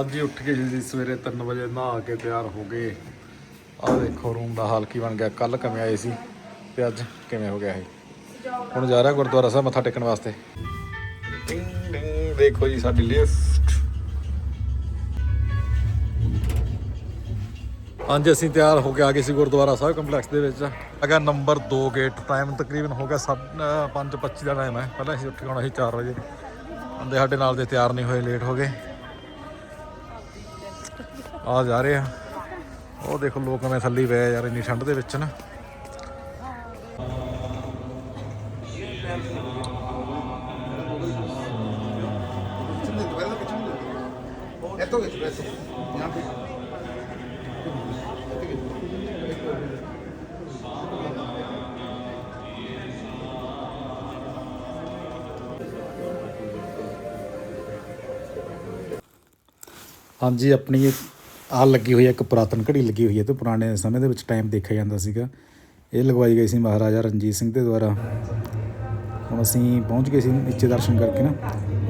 ਅੱਜ ਹੀ ਉੱਠ ਕੇ ਜਲਦੀ ਸਵੇਰੇ 3 ਵਜੇ ਨਹਾ ਕੇ ਤਿਆਰ ਹੋ ਗਏ। ਆਹ ਦੇਖੋ ਰੂਮ ਦਾ ਹਾਲ ਕੀ ਬਣ ਗਿਆ। ਕੱਲ ਕਿਵੇਂ ਆਏ ਸੀ ਤੇ ਅੱਜ ਕਿਵੇਂ ਹੋ ਗਿਆ ਇਹ? ਹੁਣ ਜਾ ਰਿਹਾ ਗੁਰਦੁਆਰਾ ਸਾਹਿਬ ਮੱਥਾ ਟੇਕਣ ਵਾਸਤੇ। ਡਿੰਗ ਡਿੰਗ ਦੇਖੋ ਜੀ ਸਾਡੀ ਲਿਫਟ ਹਾਂਜੀ, ਅਸੀਂ ਤਿਆਰ ਹੋ ਕੇ ਆ ਗਏ ਸੀ ਗੁਰਦੁਆਰਾ ਸਾਹਿਬ ਕੰਪਲੈਕਸ ਦੇ ਵਿੱਚ। ਅਗਾ ਨੰਬਰ 2 ਗੇਟ ਟਾਈਮ ਤਕਰੀਬਨ ਹੋ ਗਿਆ 5:25 ਦਾ ਟਾਈਮ ਹੈ। ਪਹਿਲਾਂ ਅਸੀਂ ਉੱਠ ਕੇ ਆਉਣਾ ਸੀ 4 ਵਜੇ। ਬੰਦੇ ਸਾਡੇ ਨਾਲ ਦੇ ਤਿਆਰ ਨਹੀਂ ਹੋਏ ਲੇਟ ਹੋ ਗਏ। ਆ ਜਾ ਰਹੇ ਆ। ਉਹ ਦੇਖੋ ਲੋਕ ਮੈਂ ਥੱਲੇ ਪਏ ਯਾਰ, ਇੰਨੀ ਠੰਡ ਦੇ ਵਿੱਚ ਨਾ। ਹਾਂਜੀ, ਆਪਣੀ ਆ ਲੱਗੀ ਹੋਈ ਹੈ, ਇੱਕ ਪੁਰਾਤਨ ਘੜੀ ਲੱਗੀ ਹੋਈ ਹੈ ਤੇ ਪੁਰਾਣੇ ਸਮੇਂ ਦੇ ਵਿੱਚ ਟਾਈਮ ਦੇਖਿਆ ਜਾਂਦਾ ਸੀਗਾ। ਇਹ ਲਗਵਾਈ ਗਈ ਸੀ ਮਹਾਰਾਜਾ ਰਣਜੀਤ ਸਿੰਘ ਦੇ ਦੁਆਰਾ। ਹੁਣ ਅਸੀਂ ਪਹੁੰਚ ਗਏ ਸੀ ਨੀਚੇ ਦਰਸ਼ਨ ਕਰਕੇ ਨਾ।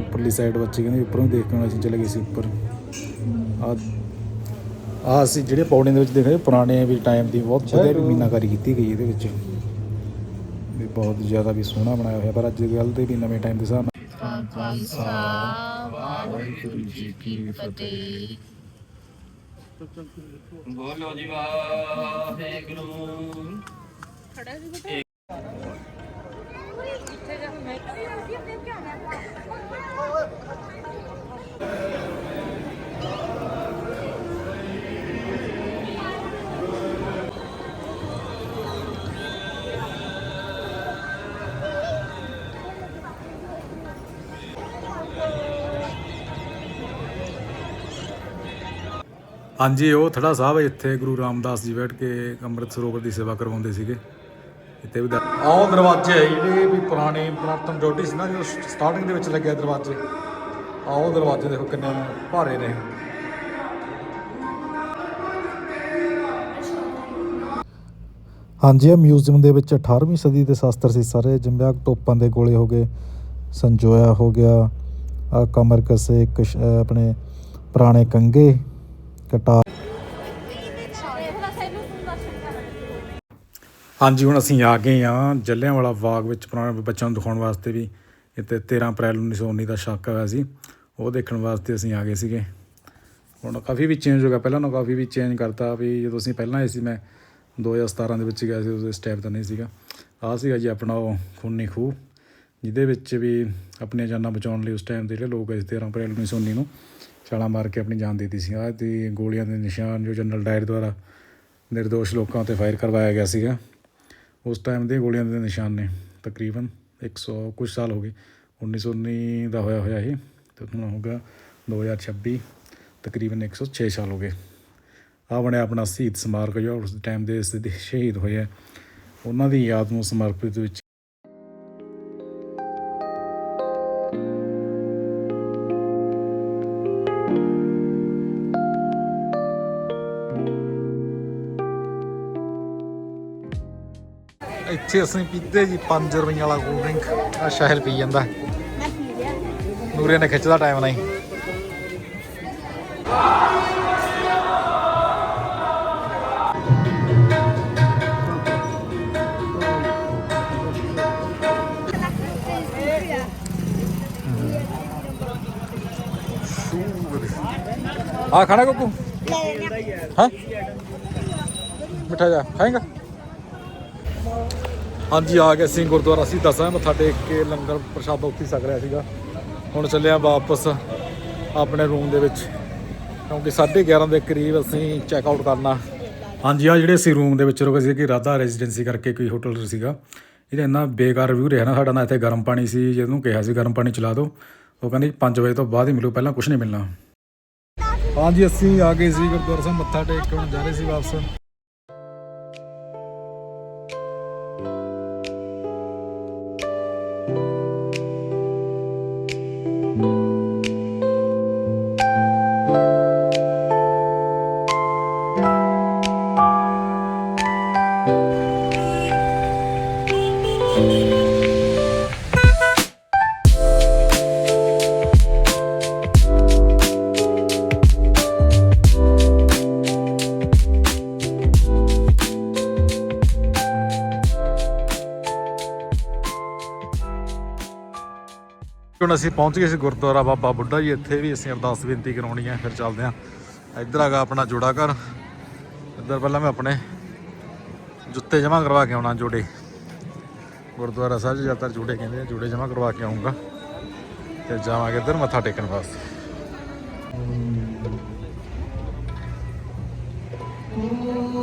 ਉੱਪਰਲੀ ਸਾਈਡ ਬੱਚੇ ਕਹਿੰਦੇ ਉੱਪਰੋਂ ਦੇਖ ਕੇ ਅਸੀਂ ਚਲੇ ਗਏ ਸੀ ਉੱਪਰ। ਆ ਆ ਅਸੀਂ ਜਿਹੜੇ ਪੌੜੀਆਂ ਦੇ ਵਿੱਚ ਦੇਖ ਰਹੇ ਪੁਰਾਣੇ ਵੀ ਟਾਈਮ ਦੀ ਬਹੁਤ ਵਧੀਆ ਵੀ ਮੀਨਾਕਾਰੀ ਕੀਤੀ ਗਈ ਇਹਦੇ ਵਿੱਚ। ਵੀ ਬਹੁਤ ਜ਼ਿਆਦਾ ਵੀ ਸੋਹਣਾ ਬਣਾਇਆ ਹੋਇਆ, ਪਰ ਅੱਜ ਕੱਲ੍ਹ ਦੇ ਵੀ ਨਵੇਂ ਟਾਈਮ ਦੇ ਹਿਸਾਬ ਨਾਲ। ਖਾਲਸਾ ਵਾਹਿਗੁਰੂ ਜੀ ਕੀ ਫਤਿਹ। ਬੋਲੋ ਜੀ ਵਾਹਿਗੁਰੂ। ਹਾਂਜੀ ਉਹ ਥੜਾ ਸਾਹਿਬ ਇੱਥੇ ਗੁਰੂ ਰਾਮਦਾਸ ਜੀ ਬੈਠ ਕੇ ਅੰਮ੍ਰਿਤ ਸਰੋਵਰ ਦੀ ਸੇਵਾ ਕਰਵਾਉਂਦੇ ਸੀਗੇ। ਇੱਥੇ ਵੀ ਆਹ ਦਰਵਾਜ਼ੇ ਹੈ ਜਿਹੜੇ ਵੀ ਪੁਰਾਣੇ ਪੁਰਾਤਨ ਜੋਟੀ ਸੀ ਨਾ ਜੋ ਸਟਾਰਟਿੰਗ ਦੇ ਵਿੱਚ ਲੱਗਿਆ ਦਰਵਾਜ਼ੇ। ਆਹ ਉਹ ਦਰਵਾਜ਼ੇ ਦੇਖੋ ਕਿੰਨੇ ਭਾਰੇ ਨੇ। ਹਾਂਜੀ ਇਹ ਮਿਊਜ਼ੀਅਮ ਦੇ ਵਿੱਚ 18ਵੀਂ ਸਦੀ ਦੇ ਸ਼ਾਸਤਰ ਸੀ ਸਾਰੇ। ਜਿੰਬਿਆਕ ਤੋਪਾਂ ਦੇ ਗੋਲੇ ਹੋ ਗਏ ਸੰਜੋਇਆ ਹੋ ਗਿਆ ਆ ਕਮਰ ਕਸੇ ਆਪਣੇ ਪੁਰਾਣੇ ਕੰਗੇ ਕਟਾ ਹਾਂਜੀ, ਹੁਣ ਅਸੀਂ ਆ ਗਏ ਆ ਜੱਲਿਆਂਵਾਲਾ ਬਾਗ ਵਿੱਚ ਪੁਰਾਣੇ ਬੱਚਿਆਂ ਨੂੰ ਦਿਖਾਉਣ ਵਾਸਤੇ ਵੀ। ਇੱਥੇ 13 ਅਪ੍ਰੈਲ 1919 ਦਾ ਸ਼ੱਕ ਹੋਇਆ ਸੀ। ਉਹ ਦੇਖਣ ਵਾਸਤੇ ਅਸੀਂ ਆ ਗਏ ਸੀਗੇ। ਹੁਣ ਕਾਫੀ ਵੀ ਚੇਂਜ ਹੋ ਗਿਆ। ਪਹਿਲਾਂ ਨਾਲੋਂ ਕਾਫੀ ਵੀ ਚੇਂਜ ਕਰਤਾ ਵੀ ਜਦੋਂ ਅਸੀਂ ਪਹਿਲਾਂ ਆਏ ਸੀ, ਮੈਂ 2017 ਦੇ ਵਿੱਚ ਗਿਆ ਸੀ ਉਸ ਟਾਈਪ ਤਾਂ ਨਹੀਂ ਸੀਗਾ। ਆਹ ਸੀਗਾ ਜੀ ਆਪਣਾ ਉਹ ਖੂਨੀ ਖੂਹ, ਜਿਹਦੇ ਵਿੱਚ ਵੀ ਆਪਣੀਆਂ ਜਾਨਾਂ ਬਚਾਉਣ ਲਈ ਉਸ ਟਾਈਮ ਦੇ ਜਿਹੜੇ ਲੋਕ ਗਏ ਸੀ 13 ਅਪ੍ਰੈਲ 1919 ਨੂੰ। ਛਾਲਾਂ ਮਾਰ ਕੇ ਆਪਣੀ ਜਾਨ ਦੇ ਦਿੱਤੀ ਸੀ। ਆਹ ਤੇ ਗੋਲੀਆਂ ਦੇ ਨਿਸ਼ਾਨ ਜੋ ਜਨਰਲ ਡਾਇਰ ਦੁਆਰਾ ਨਿਰਦੋਸ਼ ਲੋਕਾਂ ਉੱਤੇ ਫਾਇਰ ਕਰਵਾਇਆ ਗਿਆ ਸੀਗਾ, ਉਸ ਟਾਈਮ ਦੇ ਗੋਲੀਆਂ ਦੇ ਨਿਸ਼ਾਨ ਨੇ ਤਕਰੀਬਨ 100 ਕੁਝ ਸਾਲ ਹੋ ਗਏ। 1919 ਦਾ ਹੋਇਆ ਹੋਇਆ ਇਹ, ਤੇ ਹੁਣ ਹੋਗਾ 2026 ਤਕਰੀਬਨ 106 ਸਾਲ ਹੋ ਗਏ। ਆ ਬਣਿਆ ਆਪਣਾ ਸ਼ਹੀਦ ਸਮਾਰਕ ਜੋ ਉਸ ਟਾਈਮ ਦੇ ਇਸ ਸ਼ਹੀਦ ਹੋਏ ਆ। ਉਹਨਾਂ ਦੀ ਯਾਦ ਨੂੰ ਸਮਰਪਿਤ ਵਿੱਚ ਇੱਥੇ ਅਸੀਂ ਪੀਤੇ ਜੀ 5 ਰੁਪਈਆ ਵਾਲਾ ਕੋਲਡ ਡਰਿੰਕ ਆ ਸ਼ਹਿਰ ਪੀ ਜਾਂਦਾ। ਨੂਰੇ ਨੇ ਖਿੱਚਦਾ ਟਾਈਮ ਨਹੀਂ। ਆ ਖਾਣਾ ਕੋਕੂ? ਹਾਂ। ਮਿੱਠਾ ਜਾ। ਖਾਏਗਾ? ਹਾਂਜੀ, ਆ ਗਏ ਸਿੰਘ ਗੁਰਦੁਆਰਾ ਸਿੱਧਾ ਸਾਹਿਬ, ਮੱਥਾ ਟੇਕ ਕੇ ਲੰਗਰ ਪ੍ਰਸ਼ਾਦ ਉੱਥੇ ਹੀ ਛਕ ਰਿਹਾ ਸੀਗਾ। ਹੁਣ ਚੱਲਿਆ ਵਾਪਸ ਆਪਣੇ ਰੂਮ ਦੇ ਵਿੱਚ, ਕਿਉਂਕਿ 11:30 ਦੇ ਕਰੀਬ ਅਸੀਂ ਚੈੱਕ ਆਊਟ ਕਰਨਾ। ਹਾਂਜੀ ਆ ਜਿਹੜੇ ਅਸੀਂ ਰੂਮ ਦੇ ਵਿੱਚ ਰੁਕੇ ਸੀ ਕਿ ਰਾਧਾ ਰੈਜ਼ੀਡੈਂਸੀ ਕਰਕੇ ਕੋਈ ਹੋਟਲ ਸੀਗਾ। ਇਹਦਾ ਇੰਨਾ ਬੇਕਾਰ ਰਿਵਿਊ ਰਿਹਾ ਨਾ ਸਾਡਾ, ਨਾ ਇੱਥੇ ਗਰਮ ਪਾਣੀ ਸੀ ਜਿਹਨੂੰ ਕਿਹਾ ਸੀ ਗਰਮ ਪਾਣੀ ਚਲਾ ਦਿਓ। ਉਹ ਕਹਿੰਦੇ 5 ਵਜੇ ਤੋਂ ਬਾਅਦ ਹੀ ਮਿਲੂ, ਪਹਿਲਾਂ ਕੁਝ ਨਹੀਂ ਮਿਲਣਾ। ਹਾਂਜੀ, ਅਸੀਂ ਆ ਗਏ ਸੀ ਗੁਰਦੁਆਰਾ ਸਾਹਿਬ, ਮੱਥਾ ਟੇਕ ਕੇ ਹੁਣ ਜਾ ਰਹੇ ਸੀ ਵਾਪਸ। ਹੁਣ ਅਸੀਂ ਪਹੁੰਚ ਗਏ ਸੀ ਗੁਰਦੁਆਰਾ ਬਾਬਾ ਬੁੱਢਾ ਜੀ, ਇੱਥੇ ਵੀ ਅਸੀਂ ਅਰਦਾਸ ਬੇਨਤੀ ਕਰਾਉਣੀ ਹੈ ਫਿਰ ਚੱਲਦੇ ਹਾਂ ਇੱਧਰ ਹੈਗਾ ਆਪਣਾ ਜੋੜਾ ਘਰ। ਇੱਧਰ ਪਹਿਲਾਂ ਮੈਂ ਆਪਣੇ ਜੁੱਤੇ ਜਮ੍ਹਾਂ ਕਰਵਾ ਕੇ ਆਉਣਾ ਜੋੜੇ। ਗੁਰਦੁਆਰਾ ਸਾਹਿਬ 'ਚ ਜ਼ਿਆਦਾਤਰ ਜੋੜੇ ਕਹਿੰਦੇ ਆ, ਜੋੜੇ ਜਮ੍ਹਾਂ ਕਰਵਾ ਕੇ ਆਉਂਗਾ ਤੇ ਜਾਵਾਂਗੇ ਇੱਧਰ ਮੱਥਾ ਟੇਕਣ ਵਾਸਤੇ। ਗੋਲਡਨ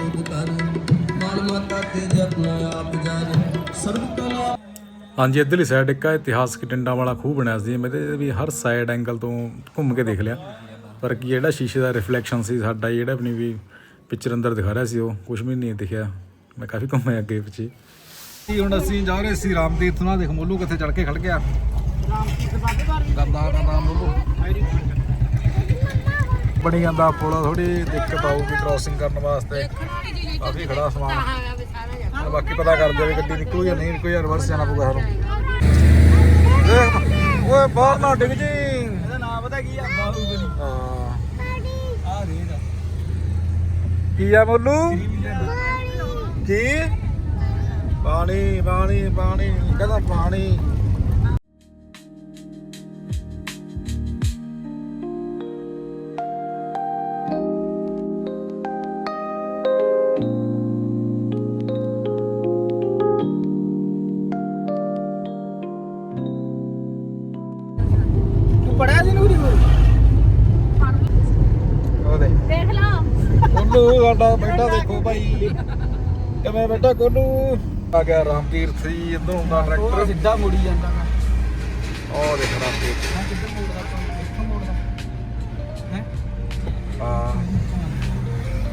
ਤੁਧ ਕਰ ਮਾਲ ਮਾਤਾ ਤੇ ਜਪਨਾ ਆਪ ਜਾਣ ਸਰਬ ਕਲਾ ਹਾਂਜੀ ਇੱਧਰਲੀ ਸਾਈਡ ਇੱਕ ਆ ਇਤਿਹਾਸਕ ਡੰਡਾ ਵਾਲਾ ਖੂਹ ਬਣਿਆ ਸੀ। ਮੈਂ ਤੇ ਵੀ ਹਰ ਸਾਈਡ ਐਂਗਲ ਤੋਂ ਘੁੰਮ ਕੇ ਦੇਖ ਲਿਆ। ਪਰ ਕੀ ਜਿਹੜਾ ਸ਼ੀਸ਼ੇ ਦਾ ਰਿਫਲੈਕਸ਼ਨ ਸੀ ਸਾਡਾ ਜਿਹੜਾ ਆਪਣੀ ਵੀ ਪਿਕਚਰ ਅੰਦਰ ਦਿਖਾ ਰਿਹਾ ਸੀ ਉਹ ਕੁਝ ਵੀ ਨਹੀਂ ਦਿਖਿਆ। ਮੈਂ ਕਾਫੀ ਘੁੰਮਿਆ ਅੱਗੇ ਪਿੱਛੇ। ਹੁਣ ਅਸੀਂ ਜਾ ਰਹੇ ਸੀ ਰਾਮ ਤੀਰਥ ਨਾਲ। ਦੇਖ ਮੋਲੂ ਕਿੱਥੇ ਚੜ ਕੇ ਖੜ ਗਿਆ। ਗੰਦਾ ਗੰਦਾ ਮੋਲੂ ਬਣੀ ਜਾਂਦਾ ਪੁਲ ਥੋੜੀ ਦਿੱਕਤ ਆਊਗੀ ਕ੍ਰਾਸਿੰਗ ਕਰਨ ਵਾਸਤੇ। ਕਾਫੀ ਖੜਾ ਸਮਾਨ। ਬਾਕੀ ਪਤਾ ਕਰਦੇ ਵੀ ਗੱਡੀ ਨਿਕਲੂ ਜਾਂ ਨਹੀਂ ਜਾਂ ਰਿਵਰਸ ਜਾਣਾ ਪਊਗਾ ਸਾਨੂੰ। ਓਏ ਬਾਹਰ ਨਾ ਡਿੱਗ ਜੀ। ਇਹਦਾ ਨਾਮ ਪਤਾ ਕੀ ਆ? ਬਾਹੂਬਲੀ ਹਾਂ। ਆ। ਰੇਡ ਕੀ ਆ ਮੋਲੂ? ਕੀ? ਪਾਣੀ ਪਾਣੀ ਪਾਣੀ ਕਹਿੰਦਾ ਪਾਣੀ ਪੜਿਆ ਸੀ ਨੂਰੀ ਉਹਦੇ। ਦੇਖ ਲਓ ਕੋਲੂ ਸਾਡਾ ਬੈਠਾ ਦੇਖੋ ਭਾਈ। ਕਿਵੇਂ ਬੈਠਾ ਕੋਲੂ ਆ ਗਿਆ ਰਾਮ ਤੀਰਥ ਜੀ ਇਧਰੋਂ ਉਹ ਟਰੈਕਟਰ ਸਿੱਧਾ ਮੁੜੀ ਜਾਂਦਾ ਵਾ ਉਹ ਦੇਖ ਰਾਮ ਤੀਰਥ ਮੈਂ ਕਿੱਧਰ ਮੋੜਦਾ ਆਪਾਂ ਇੱਥੋਂ ਮੋੜਦਾ। ਹੈ? ਹਾਂ।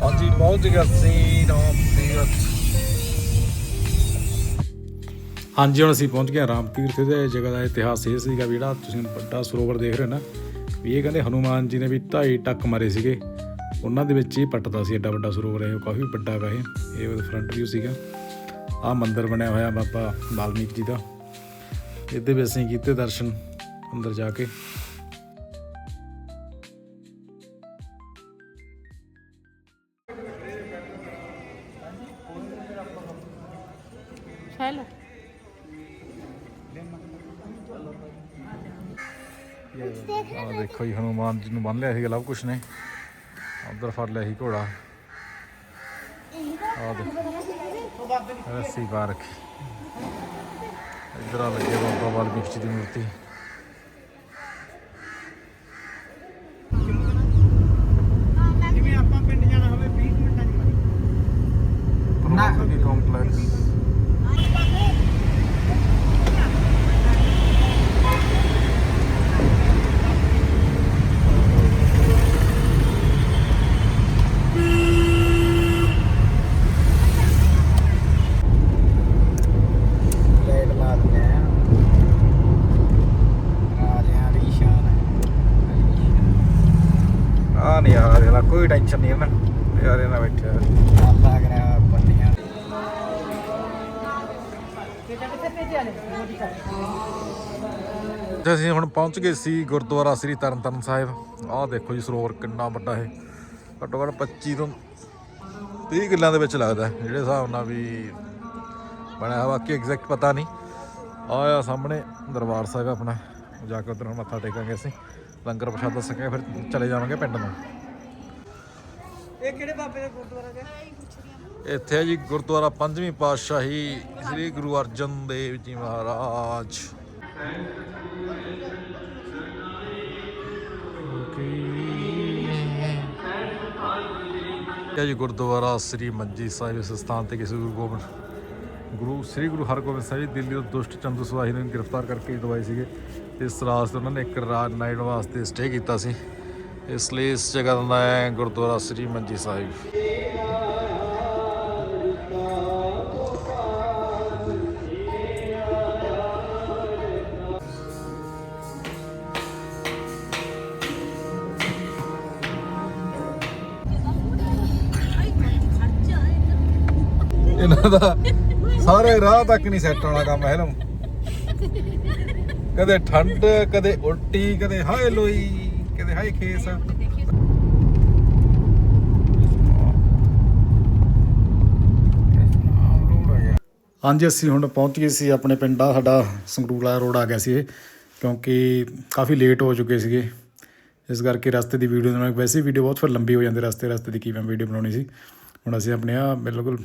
ਹਾਂਜੀ ਪਹੁੰਚ ਗਿਆ ਸੀ ਰਾਮ ਹਾਂਜੀ, ਹੁਣ ਅਸੀਂ ਪਹੁੰਚ ਗਏ ਹਾਂ ਰਾਮ ਤੀਰਥ ਦੇ ਜਗ੍ਹਾ ਦਾ ਇਤਿਹਾਸ ਇਹ ਸੀਗਾ ਵੀ ਜਿਹੜਾ ਤੁਸੀਂ ਵੱਡਾ ਸਰੋਵਰ ਦੇਖ ਰਹੇ ਹੋ ਨਾ, ਵੀ ਇਹ ਕਹਿੰਦੇ ਹਨੂਮਾਨ ਜੀ ਨੇ ਵੀ ਢਾਈ ਟੱਕ ਮਾਰੇ ਸੀਗੇ। ਉਹਨਾਂ ਦੇ ਵਿੱਚ ਹੀ ਪੱਟਦਾ ਸੀ ਐਡਾ ਵੱਡਾ ਸਰੋਵਰ, ਇਹ ਕਾਫੀ ਵੱਡਾ ਹੈਗਾ ਇਹ। ਇਹ ਫਰੰਟ ਵਿਊ ਸੀਗਾ। ਆਹ ਮੰਦਿਰ ਬਣਿਆ ਹੋਇਆ ਬਾਬਾ ਵਾਲਮੀਕ ਜੀ ਦਾ। ਇਹਦੇ ਵਿੱਚ ਅਸੀਂ ਕੀਤੇ ਦਰਸ਼ਨ ਅੰਦਰ ਜਾ ਕੇ। ਦੇਖੋ ਜੀ ਨੂੰ ਬੰਨ ਲਿਆ ਸੀਗਾ ਲਵ ਕੁਛ ਨੇ। ਉਧਰ ਫੜ ਲਿਆ ਸੀ ਘੋੜਾ। ਆਹ ਦੇਖੋ। ਰੱਸੀ ਪਾ ਰੱਖੀ। ਇਧਰ ਆ ਲੱਗੇ ਬਾਬਾ ਵਾਲਮੀਕ ਜੀ ਦੀ ਮੂਰਤੀ ਜਿਵੇਂ ਆਪਾਂ ਪਿੰਡ ਜਾਣਾ ਹੋਵੇ 20 ਮਿੰਟਾਂ ਚ ਮਾਰੀ ਪ੍ਰਮੋਦੀ ਕੰਪਲੈਕਸ ਲਾਈਟ ਲਾ ਦਿੰਦੇ ਆ ਰਾਜਿਆਂ ਦੀ ਸ਼ਾਨ ਆ ਨਹੀਂ ਯਾਰ ਇਹਦਾ ਕੋਈ ਟੈਨਸ਼ਨ ਨਹੀਂ ਇਹਨਾਂ ਯਾਰ ਇਹਨਾਂ ਬੈਠਿਆ ਅੱਲਾ ਕਰਿਆ ਪੱਤੀਆਂ ਤੇ ਅਸੀਂ ਹੁਣ ਪਹੁੰਚ ਗਏ ਸੀ ਗੁਰਦੁਆਰਾ ਸ੍ਰੀ ਤਰਨਤਾਰਨ ਸਾਹਿਬ। ਆਹ ਦੇਖੋ ਜੀ ਸਰੋਵਰ ਕਿੰਨਾ ਵੱਡਾ ਹੈ ਘੱਟੋ ਘੱਟ 25 ਤੋਂ 30 ਕਿੱਲਿਆਂ ਦੇ ਵਿੱਚ ਲੱਗਦਾ ਜਿਹੜੇ ਹਿਸਾਬ ਨਾਲ ਵੀ ਬਣਿਆ ਹੋਇਆ, ਬਾਕੀ ਐਗਜ਼ੈਕਟ ਪਤਾ ਨਹੀਂ। ਆਹ ਆ ਸਾਹਮਣੇ ਦਰਬਾਰ ਸਾਹਿਬ ਆਪਣਾ। ਜਾ ਕੇ ਉਧਰ ਮੱਥਾ ਟੇਕਾਂਗੇ ਅਸੀਂ। ਲੰਗਰ ਪ੍ਰਸ਼ਾਦਾ ਸਕਿਆ ਫਿਰ ਚਲੇ ਜਾਵਾਂਗੇ ਪਿੰਡ ਨੂੰ। ਇਹ ਕਿਹੜੇ ਬਾਬੇ ਦਾ ਗੁਰਦੁਆਰਾ ਹੈ ਇੱਥੇ ਹੈ ਜੀ ਗੁਰਦੁਆਰਾ ਪੰਜਵੀਂ ਪਾਤਸ਼ਾਹੀ ਸ੍ਰੀ ਗੁਰੂ ਅਰਜਨ ਦੇਵ ਜੀ ਮਹਾਰਾਜ। ਇਹ ਜੀ ਗੁਰਦੁਆਰਾ ਸ੍ਰੀ ਮੰਜੀ ਸਾਹਿਬ ਇਸ ਸਥਾਨ ਤੇ ਕਿਸੇ ਗੁਰੂ ਗੋਬਿੰਦ ਗੁਰੂ ਸ੍ਰੀ ਗੁਰੂ ਹਰਗੋਬਿੰਦ ਸਾਹਿਬ ਜੀ ਦਿੱਲੀ ਤੋਂ ਦੁਸ਼ਟ ਚੰਦੂ ਸਵਾਹੀ ਨੂੰ ਗ੍ਰਿਫਤਾਰ ਕਰਕੇ ਦਵਾਈ ਸੀਗੇ। ਇਸ ਰਾਤ ਉਹਨਾਂ ਨੇ ਇੱਕ ਰਾਤ ਨਾਈਟ ਵਾਸਤੇ ਸਟੇ ਕੀਤਾ ਸੀ। ਇਸ ਲਈ ਇਸ ਜਗ੍ਹਾ ਦਾ ਨਾਮ ਹੈ ਗੁਰਦੁਆਰਾ ਸ੍ਰੀ ਮੰਜੀ ਸਾਹਿਬ। ਇਹਨਾਂ ਦਾ ਸਾਰੇ ਰਾਹ ਤੱਕ ਨਹੀਂ ਸੈੱਟ ਆਉਣਾ ਕੰਮ, ਹੈ ਇਹਨੂੰ ਕਦੇ ਠੰਡ, ਕਦੇ ਉਲਟੀ, ਕਦੇ ਹਾਏ ਲੋਈ, ਕਦੇ ਹਾਏ ਖੇਸ। ਹਾਂਜੀ, ਅਸੀਂ ਹੁਣ ਪਹੁੰਚ ਗਏ ਸੀ ਆਪਣੇ ਪਿੰਡ ਆ, ਸਾਡਾ ਸੰਗਰੂਲਾ ਰੋਡ ਆ ਗਿਆ ਸੀ ਇਹ, ਕਿਉਂਕਿ ਕਾਫੀ ਲੇਟ ਹੋ ਚੁੱਕੇ ਸੀਗੇ। ਇਸ ਕਰਕੇ ਰਸਤੇ ਦੀ ਵੀਡੀਓ ਨਾਲ ਵੈਸੇ ਵੀਡੀਓ ਬਹੁਤ ਫਿਰ ਲੰਬੀ ਹੋ ਜਾਂਦੀ ਰਸਤੇ ਰਸਤੇ ਦੀ ਕਿਵੇਂ ਵੀਡੀਓ ਬਣਾਉਣੀ ਸੀ। ਹੁਣ ਅਸੀਂ ਆਪਣੇ ਆ, ਬਿਲਕੁਲ